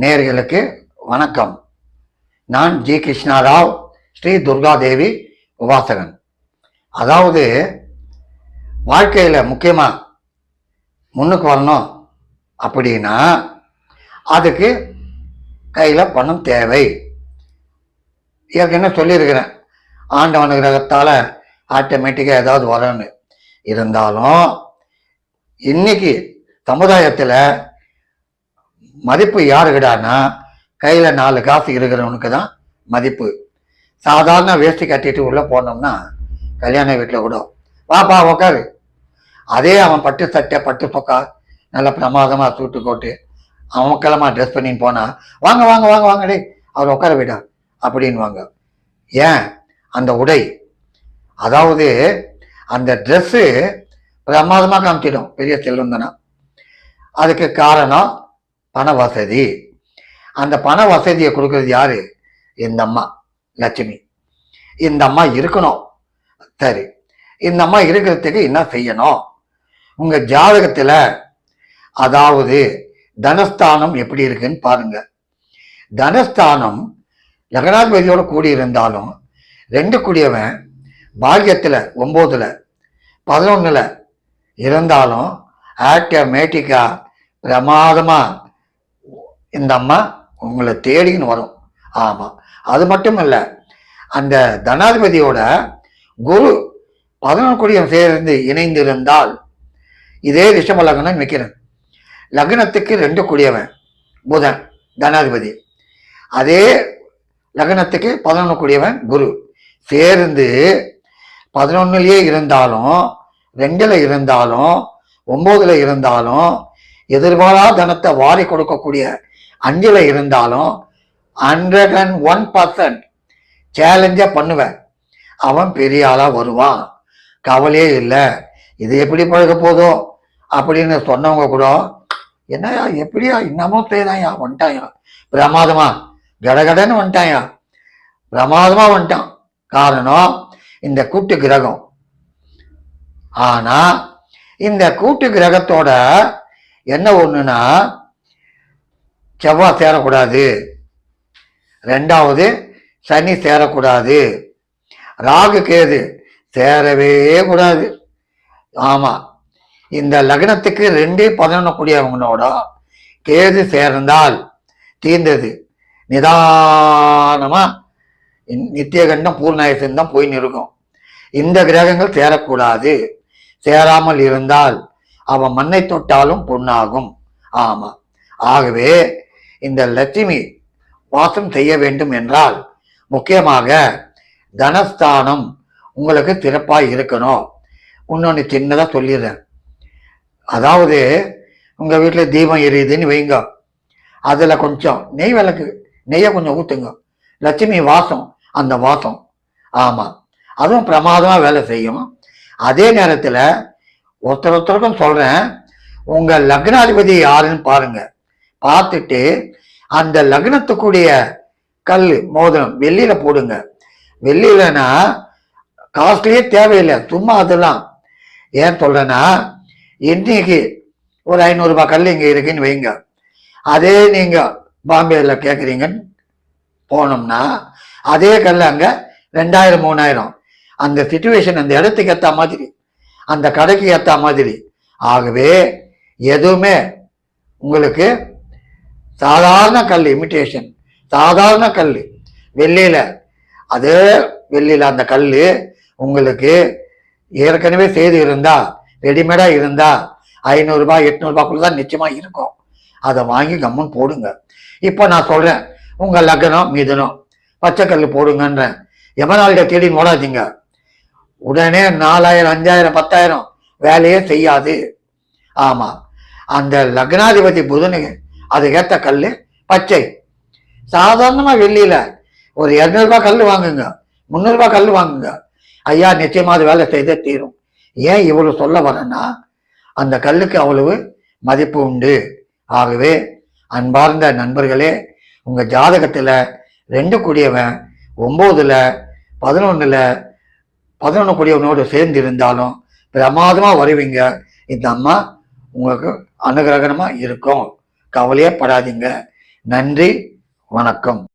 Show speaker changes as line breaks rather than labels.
நேர்களுக்கு வணக்கம். நான் ஜி. கிருஷ்ணாராவ் ஸ்ரீ துர்காதேவி உபாசகன். அதாவது வாழ்க்கையில் முக்கியமாக முன்னுக்கு வரணும் அப்படின்னா அதுக்கு கையில் பணம் தேவை. ஏற்கனவே சொல்லியிருக்கிறேன். ஆண்டவன் கிரகத்தால் ஆட்டோமேட்டிக்காக ஏதாவது வரணும்னு இருந்தாலும் இன்னைக்கு சமுதாயத்தில் மதிப்பு யாருக்கிடான்னா கையில் நாலு காசு இருக்கிறவனுக்கு தான் மதிப்பு. சாதாரண வேஷ்டி கட்டிட்டு உள்ளே போனோம்னா கல்யாண வீட்டில் கூட வாப்பா உக்காரு. அதே அவன் பட்டு சட்டை பட்டு சொக்கா நல்ல பிரமாதமாக சூட்டு கோட்டு அவன் கிளம்பா ட்ரெஸ் பண்ணின்னு போனா வாங்க வாங்க வாங்க வாங்க டே அவர் உட்கார விடா அப்படின்வாங்க ஏன்? அந்த உடை. அதாவது அந்த ட்ரெஸ்ஸு பிரமாதமாக காமிச்சிடும் பெரிய செல்வந்தனா. அதுக்கு காரணம் பண வசதி அந்த பண வசதியை கொடுக்கறது யாரு? இந்த அம்மா லட்சுமி. இந்த அம்மா இருக்கணும். சரி. இந்த அம்மா இருக்கிறதுக்கு என்ன செய்யணும்? உங்க ஜாதகத்துல அதாவது தனஸ்தானம் எப்படி இருக்குன்னு பாருங்க. தனஸ்தானம் லக்னாதிபதியோட கூடி இருந்தாலும் ரெண்டு கூடியவன் பாக்கியத்தில் ஒம்போதில் பதினொன்னுல இருந்தாலும் ஆட்டோமேட்டிக்காக பிரமாதமாக இந்த அம்மா உங்களை தேடின்னு வரும். ஆமாம் அது மட்டும் இல்லை அந்த தனாதிபதியோட குரு பதினொன்று கோடியம் சேர்ந்து இணைந்து இருந்தால் இதே ரிஷப லக்னம் வைக்கிறேன் லக்னத்துக்கு ரெண்டு கூடியவன் புதன் தனாதிபதி. அதே லக்னத்துக்கு பதினொன்று கூடியவன் குரு. சேர்ந்து பதினொன்னுலேயே இருந்தாலும் ரெண்டில் இருந்தாலும் ஒம்போதில் இருந்தாலும் எதிர்பாரா தனத்தை வாரி கொடுக்கக்கூடிய அஞ்சில் இருந்தாலும் ஹண்ட்ரட் அண்ட் ஒன் பர்சன்ட் சேலஞ்சாக பண்ணுவேன். அவன் பெரிய ஆளாக வருவான். கவலையே இல்லை. இது எப்படி பழக போதோ அப்படின்னு சொன்னவங்க கூட என்னையா எப்படியா? இன்னமும் செய்தாயா வந்துட்டாயா பிரமாதமா? கடகடன்னு வந்துட்டாயா பிரமாதமா வந்துட்டான். காரணம் இந்த கூட்டு கிரகம். ஆனா இந்த கூட்டு கிரகத்தோட என்ன ஒண்ணுன்னா செவ்வாய் சேரக்கூடாது. ரெண்டாவது சனி சேரக்கூடாது. ராகு கேது சேரவே கூடாது. ஆமாம் இந்த லக்னத்துக்கு ரெண்டே பதினொன்று கூடியவங்களோட கேது சேர்ந்தால் தீர்ந்தது. நிதானமாக இன்- நித்தியகண்டம் பூர்ணாயசன் தான் போய் இருக்கும். இந்த கிரகங்கள் சேரக்கூடாது. சேராமல் இருந்தால் அவன் மண்ணை தொட்டாலும் பொண்ணாகும் ஆமாம் ஆகவே இந்த லட்சுமி வாசம் செய்ய வேண்டும் என்றால் முக்கியமாக தனஸ்தானம் உங்களுக்கு சிறப்பாக இருக்கணும். இன்னொன்று சின்னதாக சொல்லிடுறேன். அதாவது உங்கள் வீட்டில் தீபம் எரியுதுன்னு வைங்க. அதில் கொஞ்சம் நெய் விளக்கு நெய்யை கொஞ்சம் ஊற்றுங்க லட்சுமி வாசம் அந்த வாசம். ஆமாம் அதுவும் பிரமாதமாக வேலை செய்யும். அதே நேரத்தில் ஒருத்தர் ஒருத்தருக்கும் சொல்கிறேன் உங்கள் லக்னாதிபதி யாருன்னு பாருங்கள் பார்த்துட்டு அந்த லக்னத்துக்குடைய கல் மோதிரம் வெள்ளியில போடுங்க. வெள்ளியிலனா காஸ்ட்லியே தேவையில்லை சும்மா அதெல்லாம். ஏன் சொல்றேன்னா இன்னைக்கு ஒரு ஐநூறுரூபா கல் இங்கே இருக்குன்னு வைங்க. அதே நீங்க பாம்பேல கேட்குறீங்கன்னு போனோம்னா அதே கல் அங்கே ரெண்டாயிரம் மூணாயிரம். அந்த சுச்சுவேஷன் அந்த இடத்துக்கு ஏற்ற மாதிரி அந்த கடைக்கு ஏற்ற மாதிரி. ஆகவே எதுவுமே உங்களுக்கு சாதாரண கல் இமிட்டேஷன் சாதாரண கல். வெள்ளியில் அது வெள்ளியில் அந்த கல் உங்களுக்கு ஏற்கனவே செய்து இருந்தா ரெடிமேடாக இருந்தா ஐநூறுரூபா எட்நூறுபாக்குள்ள தான் நிச்சயமாக இருக்கும். அதை வாங்கி கம்மன் போடுங்க. இப்போ நான் சொல்கிறேன் உங்கள் லக்னம் பச்சை பச்சைக்கல் போடுங்கன்றேன் எமனாலிட்ட தேடி ஓடாதீங்க உடனே நாலாயிரம் அஞ்சாயிரம் பத்தாயிரம் வேலையே செய்யாது. ஆமாம் அந்த லக்னாதிபதி புதனுக்கு அதுக்கேத்த கல் பச்சை. சாதாரணமாக வெள்ளியில் ஒரு இரநூறுபா கல் வாங்குங்க. முந்நூறுபா கல் வாங்குங்க. ஐயா நிச்சயமாக அது வேலை செய்தே தீரும். ஏன் இவ்வளவு சொல்ல வரேன்னா அந்த கல்லுக்கு அவ்வளவு மதிப்பு உண்டு. ஆகவே அன்பார்ந்த நண்பர்களே உங்கள் ஜாதகத்தில் ரெண்டு கூடியவன் ஒம்போதில் பதினொன்றில் பதினொன்று கூடியவனோடு சேர்ந்து இருந்தாலும் பிரமாதமாக வருவீங்க. இந்த அம்மா உங்களுக்கு அனுகிரகணமாக இருக்கும். கவலையே படாதீங்க. நன்றி வணக்கம்.